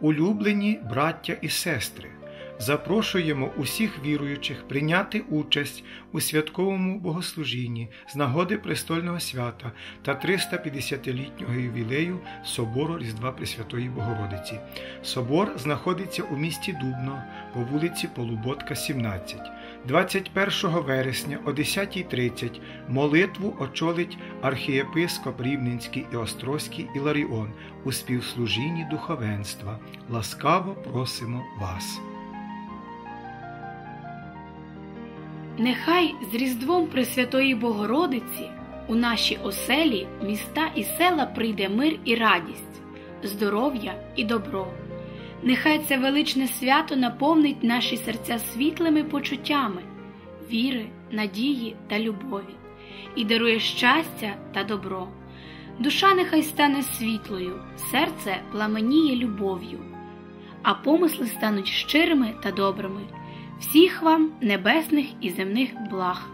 Улюблені браття і сестри, запрошуємо усіх віруючих прийняти участь у святковому богослужінні з нагоди престольного свята та 350-літнього ювілею Собору Різдва Пресвятої Богородиці. Собор знаходиться у місті Дубно по вулиці Полуботка, 17. 21 вересня о 10.30 молитву очолить архієпископ Рівненський і Острозький Іларіон у співслужінні духовенства. Ласкаво просимо вас. Нехай з Різдвом Пресвятої Богородиці у наші оселі, міста і села прийде мир і радість, здоров'я і добро. Нехай це величне свято наповнить наші серця світлими почуттями, віри, надії та любові і дарує щастя та добро. Душа нехай стане світлою, серце пламеніє любов'ю, а помисли стануть щирими та добрими. Всіх вам небесних і земних благ.